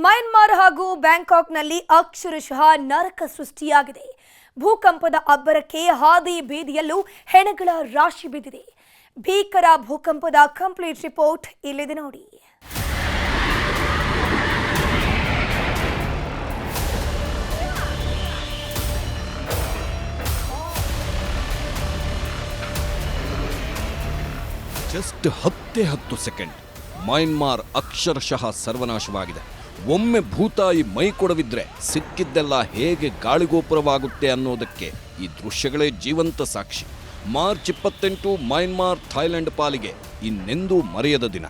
ಮಯನ್ಮಾರ್ ಹಾಗೂ ಬ್ಯಾಂಕಾಕ್ನಲ್ಲಿ ಅಕ್ಷರಶಃ ನರಕ ಸೃಷ್ಟಿಯಾಗಿದೆ. ಭೂಕಂಪದ ಅಬ್ಬರಕ್ಕೆ ಹಾದಿ ಬೀದಿಯಲ್ಲೂ ಹೆಣಗಳ ರಾಶಿ ಬಿದ್ದಿದೆ. ಭೀಕರ ಭೂಕಂಪದ ಕಂಪ್ಲೀಟ್ ರಿಪೋರ್ಟ್ ಇಲ್ಲಿದೆ ನೋಡಿ. ಜಸ್ಟ್ ಹತ್ತೇ ಹತ್ತು ಸೆಕೆಂಡ್ ಮ್ಯಾನ್ಮಾರ್ ಅಕ್ಷರಶಃ ಸರ್ವನಾಶವಾಗಿದೆ. ಒಮ್ಮೆ ಭೂತಾಯಿ ಮೈ ಕೊಡವಿದ್ರೆ ಸಿಕ್ಕಿದ್ದೆಲ್ಲ ಹೇಗೆ ಗಾಳಿಗೋಪುರವಾಗುತ್ತೆ ಅನ್ನೋದಕ್ಕೆ ಈ ದೃಶ್ಯಗಳೇ ಜೀವಂತ ಸಾಕ್ಷಿ. ಮಾರ್ಚ್ ಇಪ್ಪತ್ತೆಂಟು ಮ್ಯಾನ್ಮಾರ್ ಥಾಯ್ಲೆಂಡ್ ಪಾಲಿಗೆ ಇನ್ನೆಂದೂ ಮರೆಯದ ದಿನ.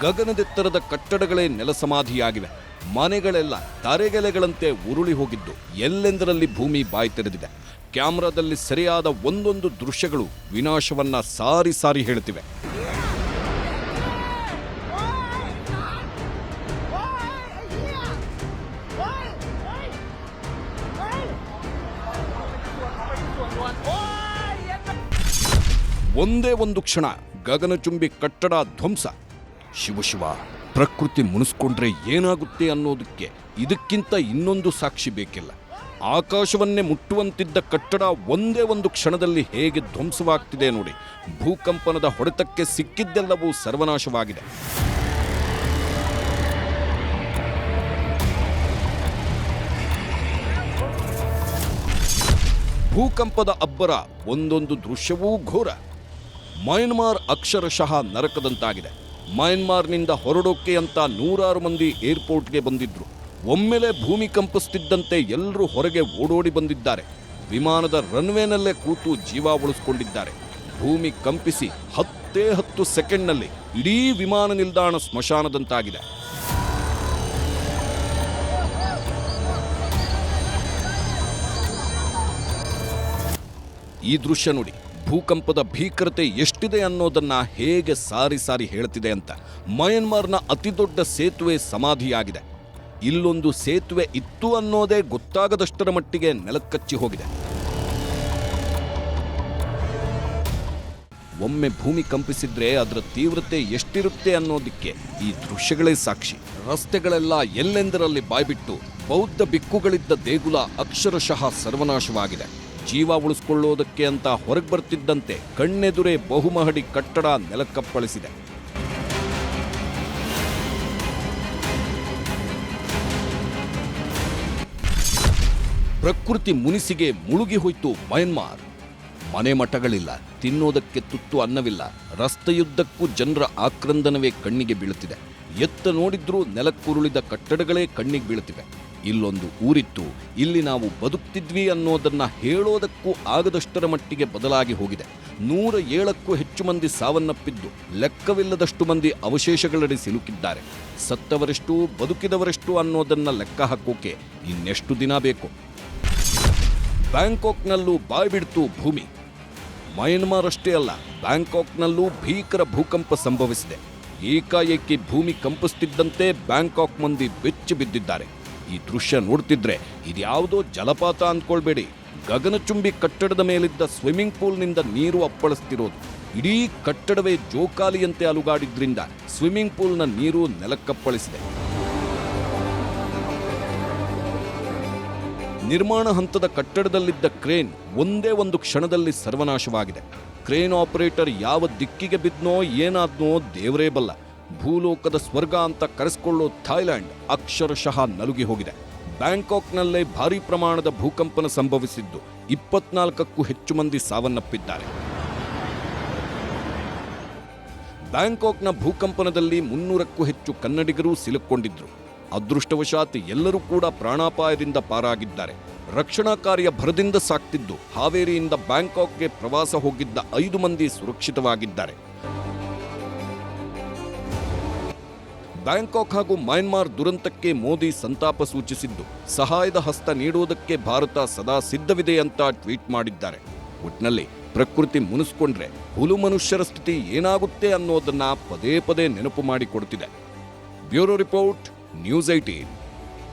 ಗಗನದೆತ್ತರದ ಕಟ್ಟಡಗಳೇ ನೆಲಸಮಾಧಿಯಾಗಿವೆ ಮನೆಗಳೆಲ್ಲ ತರೆಗೆಲೆಗಳಂತೆ ಉರುಳಿ ಹೋಗಿದ್ದು ಎಲ್ಲೆಂದರಲ್ಲಿ ಭೂಮಿ ಬಾಯಿ ತೆರೆದಿದೆ. ಕ್ಯಾಮ್ರಾದಲ್ಲಿ ಸರಿಯಾದ ಒಂದೊಂದು ದೃಶ್ಯಗಳು ವಿನಾಶವನ್ನ ಸಾರಿ ಸಾರಿ ಹೇಳ್ತಿವೆ. ಒಂದೇ ಒಂದು ಕ್ಷಣ ಗಗನಚುಂಬಿ ಕಟ್ಟಡ ಧ್ವಂಸ. ಶಿವಶಿವ ಪ್ರಕೃತಿ ಮುನಿಸ್ಕೊಂಡ್ರೆ ಏನಾಗುತ್ತೆ ಅನ್ನೋದಕ್ಕೆ ಇದಕ್ಕಿಂತ ಇನ್ನೊಂದು ಸಾಕ್ಷಿ ಬೇಕಿಲ್ಲ. ಆಕಾಶವನ್ನೇ ಮುಟ್ಟುವಂತಿದ್ದ ಕಟ್ಟಡ ಒಂದೇ ಒಂದು ಕ್ಷಣದಲ್ಲಿ ಹೇಗೆ ಧ್ವಂಸವಾಗ್ತಿದೆ ನೋಡಿ. ಭೂಕಂಪನದ ಹೊಡೆತಕ್ಕೆ ಸಿಕ್ಕಿದ್ದೆಲ್ಲವೂ ಸರ್ವನಾಶವಾಗಿದೆ. ಭೂಕಂಪದ ಅಬ್ಬರ, ಒಂದೊಂದು ದೃಶ್ಯವೂ ಘೋರ. ಮಯನ್ಮಾರ್ ಅಕ್ಷರಶಃ ನರಕದಂತಾಗಿದೆ. ಮಯನ್ಮಾರ್ನಿಂದ ಹೊರಡೋಕೆ ಅಂತ ನೂರಾರು ಮಂದಿ ಏರ್ಪೋರ್ಟ್ಗೆ ಬಂದಿದ್ರು. ಒಮ್ಮೆಲೆ ಭೂಮಿ ಕಂಪಿಸ್ತಿದ್ದಂತೆ ಎಲ್ಲರೂ ಹೊರಗೆ ಓಡೋಡಿ ಬಂದಿದ್ದಾರೆ. ವಿಮಾನದ ರನ್ವೇನಲ್ಲೇ ಕೂತು ಜೀವ ಉಳಿಸ್ಕೊಂಡಿದ್ದಾರೆ. ಭೂಮಿ ಕಂಪಿಸಿ ಹತ್ತೇ ಹತ್ತು ಸೆಕೆಂಡ್ನಲ್ಲಿ ಇಡೀ ವಿಮಾನ ನಿಲ್ದಾಣ ಸ್ಮಶಾನದಂತಾಗಿದೆ. ಈ ದೃಶ್ಯ ನೋಡಿ. ಭೂಕಂಪದ ಭೀಕರತೆ ಎಷ್ಟಿದೆ ಅನ್ನೋದನ್ನ ಹೇಗೆ ಸಾರಿ ಸಾರಿ ಹೇಳ್ತಿದೆ ಅಂತ ಮಯನ್ಮಾರ್ನ ಅತಿದೊಡ್ಡ ಸೇತುವೆ ಸಮಾಧಿಯಾಗಿದೆ. ಇಲ್ಲೊಂದು ಸೇತುವೆ ಇತ್ತು ಅನ್ನೋದೇ ಗೊತ್ತಾಗದಷ್ಟರ ಮಟ್ಟಿಗೆ ನೆಲಕ್ಕಚ್ಚಿ ಹೋಗಿದೆ. ಒಮ್ಮೆ ಭೂಮಿ ಕಂಪಿಸಿದ್ರೆ ಅದರ ತೀವ್ರತೆ ಎಷ್ಟಿರುತ್ತೆ ಅನ್ನೋದಕ್ಕೆ ಈ ದೃಶ್ಯಗಳೇ ಸಾಕ್ಷಿ. ರಸ್ತೆಗಳೆಲ್ಲ ಎಲ್ಲೆಂದರಲ್ಲಿ ಬಾಯ್ಬಿಟ್ಟು ಬೌದ್ಧ ಬಿಕ್ಕುಗಳಿದ್ದ ದೇಗುಲ ಅಕ್ಷರಶಃ ಸರ್ವನಾಶವಾಗಿದೆ. ಜೀವ ಉಳಿಸ್ಕೊಳ್ಳೋದಕ್ಕೆ ಅಂತ ಹೊರಗೆ ಬರ್ತಿದ್ದಂತೆ ಕಣ್ಣೆದುರೇ ಬಹುಮಹಡಿ ಕಟ್ಟಡ ನೆಲಕ್ಕಪ್ಪಳಿಸಿದೆ ಪ್ರಕೃತಿ ಮುನಿಸಿಗೆ ಮುಳುಗಿ ಹೋಯ್ತು ಮಯನ್ಮಾರ್. ಮನೆ ಮಠಗಳಿಲ್ಲ, ತಿನ್ನೋದಕ್ಕೆ ತುತ್ತು ಅನ್ನವಿಲ್ಲ, ರಸ್ತೆಯುದ್ದಕ್ಕೂ ಜನರ ಆಕ್ರಂದನವೇ ಕಣ್ಣಿಗೆ ಬೀಳುತ್ತಿದೆ. ಎತ್ತ ನೋಡಿದ್ರೂ ನೆಲಕ್ಕುರುಳಿದ ಕಟ್ಟಡಗಳೇ ಕಣ್ಣಿಗೆ ಬೀಳುತ್ತಿವೆ. ಇಲ್ಲೊಂದು ಊರಿತ್ತು. ಇಲ್ಲಿ ನಾವು ಬದುಕ್ತಿದ್ವಿ ಅನ್ನೋದನ್ನ ಹೇಳೋದಕ್ಕೂ ಆಗದಷ್ಟರ ಮಟ್ಟಿಗೆ ಬದಲಾಗಿ ಹೋಗಿದೆ. ನೂರ ಏಳಕ್ಕೂ ಹೆಚ್ಚು ಮಂದಿ ಸಾವನ್ನಪ್ಪಿದ್ದು, ಲೆಕ್ಕವಿಲ್ಲದಷ್ಟು ಮಂದಿ ಅವಶೇಷಗಳಡಿ ಸಿಲುಕಿದ್ದಾರೆ. ಸತ್ತವರೆಷ್ಟು, ಬದುಕಿದವರೆಷ್ಟು ಅನ್ನೋದನ್ನ ಲೆಕ್ಕ ಹಾಕೋಕೆ ಇನ್ನೆಷ್ಟು ದಿನ ಬೇಕು? ಬ್ಯಾಂಕಾಕ್ನಲ್ಲೂ ಬಾಯ್ಬಿಡ್ತು ಭೂಮಿ. ಮಯನ್ಮಾರ್ ಅಷ್ಟೇ ಅಲ್ಲ, ಬ್ಯಾಂಕಾಕ್ನಲ್ಲೂ ಭೀಕರ ಭೂಕಂಪ ಸಂಭವಿಸಿದೆ. ಏಕಾಏಕಿ ಭೂಮಿ ಕಂಪಿಸ್ತಿದ್ದಂತೆ ಬ್ಯಾಂಕಾಕ್ ಮಂದಿ ಬೆಚ್ಚಿ ಬಿದ್ದಿದ್ದಾರೆ. ಈ ದೃಶ್ಯ ನೋಡ್ತಿದ್ರೆ ಇದ್ಯಾವುದೋ ಜಲಪಾತ ಅಂದ್ಕೊಳ್ಬೇಡಿ. ಗಗನಚುಂಬಿ ಕಟ್ಟಡದ ಮೇಲಿದ್ದ ಸ್ವಿಮ್ಮಿಂಗ್ ಪೂಲ್ನಿಂದ ನೀರು ಅಪ್ಪಳಿಸ್ತಿರೋದು. ಇಡೀ ಕಟ್ಟಡವೇ ಜೋಕಾಲಿಯಂತೆ ಅಲುಗಾಡಿದ್ರಿಂದ ಸ್ವಿಮ್ಮಿಂಗ್ ಪೂಲ್ನ ನೀರು ನೆಲಕ್ಕಪ್ಪಳಿಸಿದೆ. ನಿರ್ಮಾಣ ಹಂತದ ಕಟ್ಟಡದಲ್ಲಿದ್ದ ಕ್ರೇನ್ ಒಂದೇ ಒಂದು ಕ್ಷಣದಲ್ಲಿ ಸರ್ವನಾಶವಾಗಿದೆ. ಕ್ರೇನ್ ಆಪರೇಟರ್ ಯಾವ ದಿಕ್ಕಿಗೆ ಬಿದ್ನೋ ಏನಾದ್ನೋ ದೇವರೇ ಬಲ್ಲ. ಭೂಲೋಕದ ಸ್ವರ್ಗ ಅಂತ ಕರೆಸ್ಕೊಳ್ಳೋ ಥಾಯ್ಲೆಂಡ್ ಅಕ್ಷರಶಃ ನಲುಗಿ ಹೋಗಿದೆ. ಬ್ಯಾಂಕಾಕ್ನಲ್ಲೇ ಭಾರೀ ಪ್ರಮಾಣದ ಭೂಕಂಪನ ಸಂಭವಿಸಿದ್ದು ಇಪ್ಪತ್ನಾಲ್ಕಕ್ಕೂ ಹೆಚ್ಚು ಮಂದಿ ಸಾವನ್ನಪ್ಪಿದ್ದಾರೆ. ಬ್ಯಾಂಕಾಕ್ನ ಭೂಕಂಪನದಲ್ಲಿ ಮುನ್ನೂರಕ್ಕೂ ಹೆಚ್ಚು ಕನ್ನಡಿಗರು ಸಿಲುಕೊಂಡಿದ್ರು ಅದೃಷ್ಟವಶಾತ್ ಎಲ್ಲರೂ ಕೂಡ ಪ್ರಾಣಾಪಾಯದಿಂದ ಪಾರಾಗಿದ್ದಾರೆ. ರಕ್ಷಣಾ ಕಾರ್ಯ ಭರದಿಂದ ಸಾಕ್ತಿದ್ದು ಹಾವೇರಿಯಿಂದ ಬ್ಯಾಂಕಾಕ್ಗೆ ಪ್ರವಾಸ ಹೋಗಿದ್ದ ಐದು ಮಂದಿ ಸುರಕ್ಷಿತವಾಗಿದ್ದಾರೆ. ಬ್ಯಾಂಕಾಕ್ ಹಾಗೂ ಮ್ಯಾನ್ಮಾರ್ ದುರಂತಕ್ಕೆ ಮೋದಿ ಸಂತಾಪ ಸೂಚಿಸಿದ್ದು, ಸಹಾಯದ ಹಸ್ತ ನೀಡುವುದಕ್ಕೆ ಭಾರತ ಸದಾ ಸಿದ್ಧವಿದೆ ಅಂತ ಟ್ವೀಟ್ ಮಾಡಿದ್ದಾರೆ. ಒಟ್ನಲ್ಲಿ ಪ್ರಕೃತಿ ಮುನಿಸ್ಕೊಂಡ್ರೆ ಹುಲು ಮನುಷ್ಯರ ಸ್ಥಿತಿ ಏನಾಗುತ್ತೆ ಅನ್ನೋದನ್ನ ಪದೇ ಪದೇ ನೆನಪು ಮಾಡಿಕೊಡ್ತಿದೆ. Bureau report, news eighteen